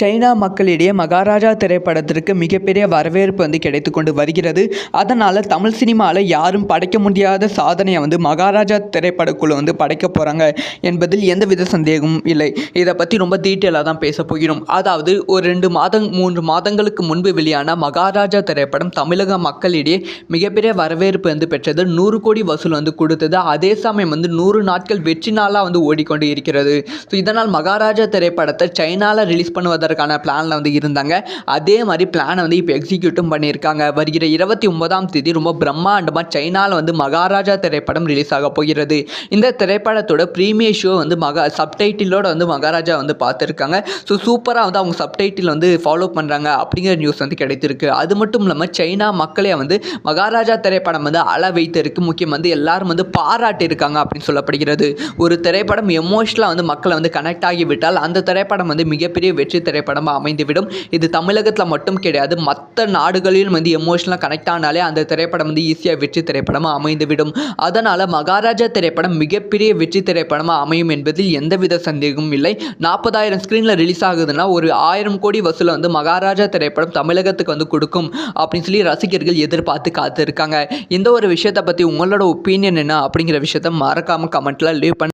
China மக்களிடையே மகாராஜா திரைப்படத்திற்கு மிகப்பெரிய வரவேற்பு வந்து கிடைத்து கொண்டு வருகிறது. அதனால் தமிழ் சினிமாவில் யாரும் படைக்க முடியாத சாதனையை வந்து மகாராஜா திரைப்படக்குழு வந்து படைக்க போகிறாங்க என்பதில் எந்தவித சந்தேகமும் இல்லை. இதை பற்றி ரொம்ப டீட்டெயிலாக தான் பேச போகிறோம். அதாவது ஒரு ரெண்டு மாதம் மூன்று மாதங்களுக்கு முன்பு வெளியான மகாராஜா திரைப்படம் தமிழக மக்களிடையே மிகப்பெரிய வரவேற்பு வந்து பெற்றது. நூறு கோடி வசூல் வந்து கொடுத்தது. அதே சமயம் வந்து நூறு நாட்கள் வெற்றி நாளாக வந்து ஓடிக்கொண்டு இருக்கிறது. ஸோ இதனால் மகாராஜா திரைப்படத்தை சைனாவில் ரிலீஸ் அதற்கான பிளானில் வந்து இருந்தாங்க. அதே மாதிரி பிளானை வந்து இப்போ எக்ஸிக்யூட்டும் பண்ணியிருக்காங்க. வருகிற இருபத்தி ஒன்பதாம் தேதி ரொம்ப பிரம்மாண்டமாக சைனாவில் வந்து மகாராஜா திரைப்படம் ரிலீஸ் ஆக போகிறது. இந்த திரைப்படத்தோட ப்ரீமியர் ஷோ வந்து மகா சப்டைட்டிலோட வந்து மகாராஜா வந்து பார்த்துருக்காங்க. ஸோ சூப்பராக வந்து அவங்க சப்டைட்டில் வந்து ஃபாலோ பண்ணுறாங்க அப்படிங்கிற நியூஸ் வந்து கிடைத்திருக்கு. அது மட்டும் இல்லாமல் சைனா மக்களே வந்து மகாராஜா திரைப்படம் வந்து அள வைத்திருக்கு. முக்கியம் வந்து எல்லாரும் வந்து பாராட்டியிருக்காங்க அப்படின்னு சொல்லப்படுகிறது. ஒரு திரைப்படம் எமோஷனலாக வந்து மக்களை வந்து கனெக்ட் ஆகிவிட்டால் அந்த திரைப்படம் வந்து மிகப்பெரிய வெற்றி திரைப்படமாக அமைந்துவிடும். இது தமிழகத்தில் மட்டும் கிடையாது. மற்ற நாடுகளிலும் வந்து எமோஷனலாக கனெக்ட் ஆனாலே அந்த திரைப்படம் வந்து ஈஸியாக வெற்றி திரைப்படமாக அமைந்துவிடும். அதனால் மகாராஜா திரைப்படம் மிகப்பெரிய வெற்றி திரைப்படமாக அமையும் என்பதில் எந்தவித சந்தேகமும் இல்லை. நாற்பதாயிரம் ஸ்க்ரீனில் ரிலீஸ் ஆகுதுன்னா ஒரு ஆயிரம் கோடி வசூலை வந்து மகாராஜா திரைப்படம் தமிழகத்துக்கு வந்து கொடுக்கும் அப்படின்னு சொல்லி ரசிகர்கள் எதிர்பார்த்து காத்திருக்காங்க. இந்த ஒரு விஷயத்தை பற்றி உங்களோட ஒப்பீனியன் என்ன அப்படிங்கிற விஷயத்த மறக்காமல் கமெண்ட்டில் லீவ் பண்ண